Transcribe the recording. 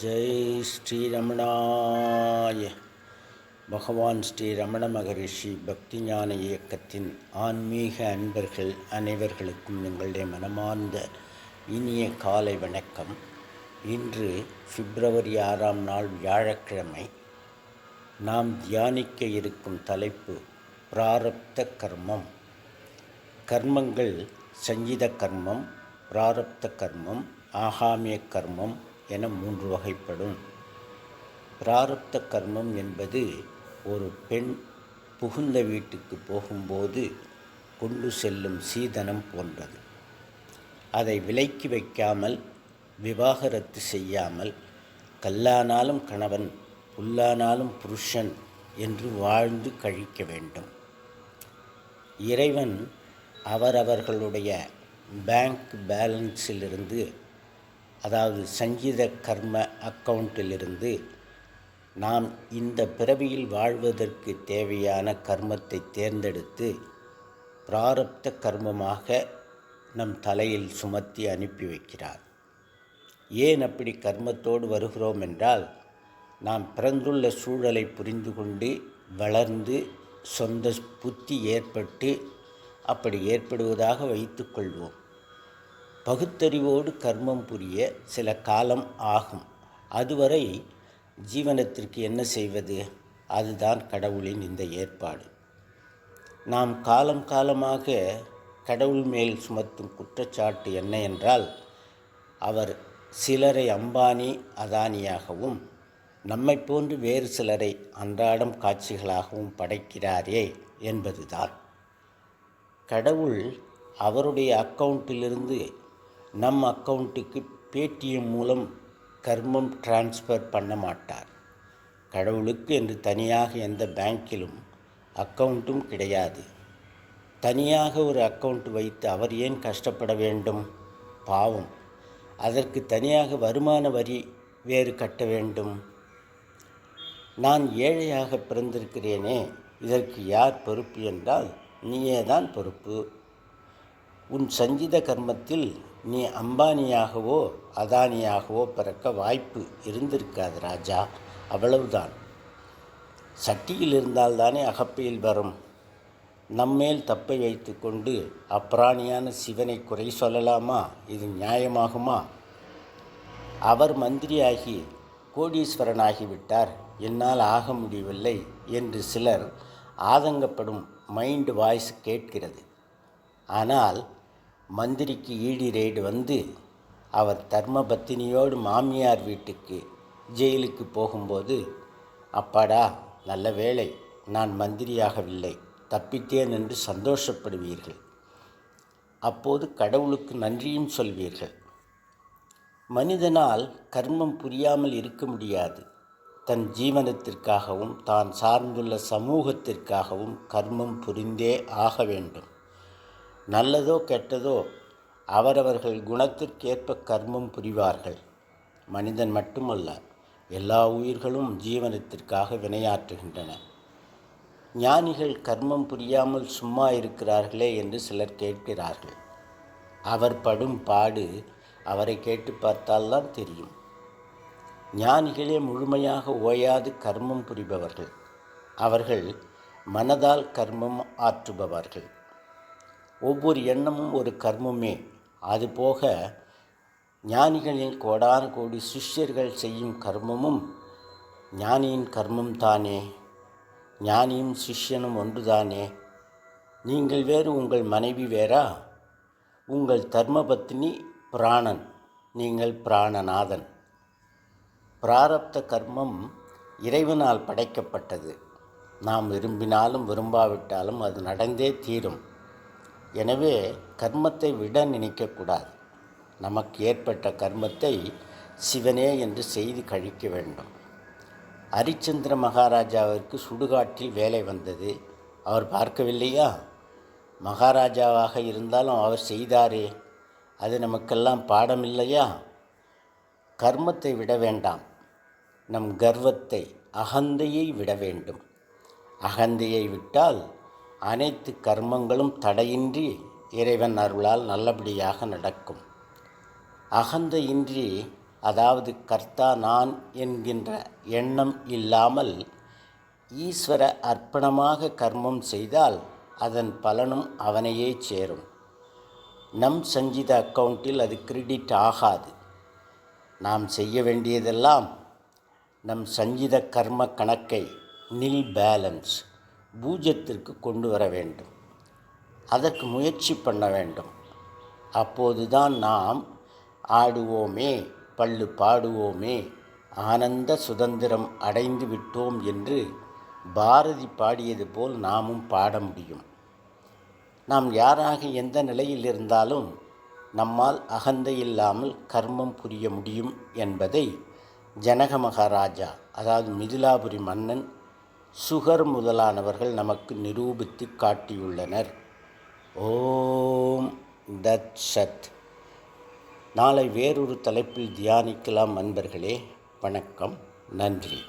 ஜெய் ஸ்ரீரமணாய பகவான் ஸ்ரீ ரமண மகரிஷி பக்தி ஞான இயக்கத்தின் ஆன்மீக அன்பர்கள் அனைவர்களுக்கும் எங்களுடைய மனமார்ந்த இனிய காலை வணக்கம். இன்று பிப்ரவரி ஆறாம் நாள் வியாழக்கிழமை நாம் தியானிக்க இருக்கும் தலைப்பு பிராரப்த கர்மம். கர்மங்கள் சங்கீத கர்மம் பிராரப்த கர்மம் ஆகாமிய கர்மம் என மூன்று வகைப்படும். பிராரப்த கர்மம் என்பது ஒரு பெண் புகுந்த வீட்டுக்கு போகும்போது கொண்டு செல்லும் சீதனம் போன்றது. அதை விலைக்கு வைக்காமல் விவாகரத்து செய்யாமல் கல்லானாலும் கணவன் புல்லானாலும் புருஷன் என்று வாழ்ந்து கழிக்க வேண்டும். இறைவன் அவரவர்களுடைய பேங்க் பேலன்ஸிலிருந்து அதாவது சங்கீத கர்ம அக்கவுண்டிலிருந்து நாம் இந்த பிறவியில் வாழ்வதற்கு தேவையான கர்மத்தை தேர்ந்தெடுத்து பிராரப்த கர்மமாக நம் தலையில் சுமத்தி அனுப்பி வைக்கிறார். ஏன் அப்படி கர்மத்தோடு வருகிறோம் என்றால் நாம் பிறந்துள்ள சூழலை புரிந்து கொண்டு வளர்ந்து சொந்த புத்தி ஏற்பட்டு அப்படி ஏற்படுவதாக வைத்துக்கொள்வோம் பகுத்தறிவோடு கர்மம் புரிய சில காலம் ஆகும். அதுவரை ஜீவனத்திற்கு என்ன செய்வது? அதுதான் கடவுளின் இந்த ஏற்பாடு. நாம் காலம் காலமாக கடவுள் மேல் சுமத்தும் குற்றச்சாட்டு என்ன என்றால் அவர் சிலரை அம்பானி அதானியாகவும் நம்மை போன்று வேறு சிலரை அன்றாடம் காட்சிகளாகவும் படைக்கிறாரே என்பதுதான். கடவுள் அவருடைய அக்கௌண்ட்டிலிருந்து நம் அக்கௌண்ட்டுக்கு பேடிஎம் மூலம் கர்மம் டிரான்ஸ்ஃபர் பண்ண மாட்டார். கடவுளுக்கு என்று தனியாக எந்த பேங்கிலும் அக்கௌண்ட்டும் கிடையாது. தனியாக ஒரு அக்கௌண்ட் வைத்து அவர் ஏன் கஷ்டப்பட வேண்டும்? பாவம். அதற்கு தனியாக வருமான வரி வேறு கட்ட வேண்டும். நான் ஏழையாக பிறந்திருக்கிறேனே இதற்கு யார் பொறுப்பு என்றால் நீயே தான் பொறுப்பு. உன் சஞ்சித கர்மத்தில் நீ அம்பானியாகவோ அதானியாகவோ பிறக்க வாய்ப்பு இருந்திருக்காது ராஜா. அவ்வளவுதான். சட்டியில் இருந்தால்தானே அகப்பையில் வரும். நம்மேல் தப்பை வைத்துக்கொண்டு அப்பிராணியான சிவனை குறை சொல்லலாமா? இது நியாயமாகுமா? அவர் மந்திரியாகி கோடீஸ்வரனாகிவிட்டார். என்னால் ஆக முடியவில்லை என்று சிலர் ஆதங்கப்படும் மைண்ட் வாய்ஸ் கேட்கிறது. ஆனால் மந்திரிக்கு ஈடி ரெய்டு வந்து அவர் தர்மபத்தினியோடு மாமியார் வீட்டுக்கு ஜெயிலுக்கு போகும்போது அப்பாடா நல்ல வேளை நான் மந்திரியாகவில்லை. தப்பித்தேன் என்று சந்தோஷப்படுவீர்கள். அப்போது கடவுளுக்கு நன்றியும் சொல்வீர்கள். மனிதனால் கர்மம் புரியாமல் இருக்க முடியாது. தன் ஜீவனத்திற்காகவும் தான் சார்ந்துள்ள சமூகத்திற்காகவும் கர்மம் புரிந்தே ஆக வேண்டும். நல்லதோ கெட்டதோ அவரவர்கள் குணத்திற்கேற்ப கர்மம் புரிவார்கள். மனிதன் மட்டுமல்ல எல்லா உயிர்களும் ஜீவனத்திற்காக வினையாற்றுகின்றன. ஞானிகள் கர்மம் புரியாமல் சும்மா இருக்கிறார்களே என்று சிலர் கேட்கிறார்கள். அவர் படும் பாடு அவரை கேட்டு பார்த்தால்தான் தெரியும். ஞானிகளே முழுமையாக ஓயாது கர்மம் புரிபவர்கள். அவர்கள் மனதால் கர்மம் ஆற்றுபவர்கள். ஒவ்வொரு எண்ணமும் ஒரு கர்மமே. அதுபோக ஞானிகளின் கோடான கோடி சிஷ்யர்கள் செய்யும் கர்மமும் ஞானியின் கர்மம் தானே. ஞானியும் சிஷ்யனும் ஒன்றுதானே. நீங்கள் வேறு உங்கள் மனைவி வேறா? உங்கள் தர்மபத்னி பிராணன். நீங்கள் பிராணநாதன். பிராரப்த கர்மம் இறைவனால் படைக்கப்பட்டது. நாம் விரும்பினாலும் விரும்பாவிட்டாலும் அது நடந்தே தீரும். எனவே கர்மத்தை விட நினைக்கக்கூடாது. நமக்கு ஏற்பட்ட கர்மத்தை சிவனே என்று செய்து கழிக்க வேண்டும். ஹரிச்சந்திர மகாராஜாவிற்கு சுடுகாட்டில் வேலை வந்தது. அவர் பார்க்கவில்லையா? மகாராஜாவாக இருந்தாலும் அவர் செய்தாரே. அது நமக்கெல்லாம் பாடம் இல்லையா கர்மத்தை விட வேண்டாம். நம் கர்வத்தை அகந்தையை விட வேண்டும். அகந்தையை விட்டால் அனைத்து கர்மங்களும் தடையின்றி இறைவன் அருளால் நல்லபடியாக நடக்கும். அகந்தையின்றி அதாவது கர்த்தா நான் என்கின்ற எண்ணம் இல்லாமல் ஈஸ்வர அர்ப்பணமாக கர்மம் செய்தால் அதன் பலனும் அவனையே சேரும். நம் சஞ்சித அக்கௌண்ட்டில் அது கிரெடிட் ஆகாது. நாம் செய்ய வேண்டியதெல்லாம் நம் சஞ்சித கர்ம கணக்கை நில் பேலன்ஸ். பூஜ்யத்திற்கு கொண்டு வர வேண்டும். அதற்கு முயற்சி பண்ண வேண்டும். அப்போதுதான் நாம் ஆடுவோமே பல்லு பாடுவோமே ஆனந்த சுதந்திரம் அடைந்து விட்டோம் என்று பாரதி பாடியது போல் நாமும் பாட முடியும். நாம் யாராக எந்த நிலையில் இருந்தாலும் நம்மால் அகந்தை இல்லாமல் கர்மம் புரிய முடியும் என்பதை ஜனக மகாராஜா அதாவது மிதிலாபுரி மன்னன் சுகர் முதலானவர்கள் நமக்கு நிரூபித்து காட்டியுள்ளனர். ஓம் தத் சத் நாளை வேறொரு தலைப்பில் தியானிக்கலாம் அன்பர்களே. வணக்கம். நன்றி.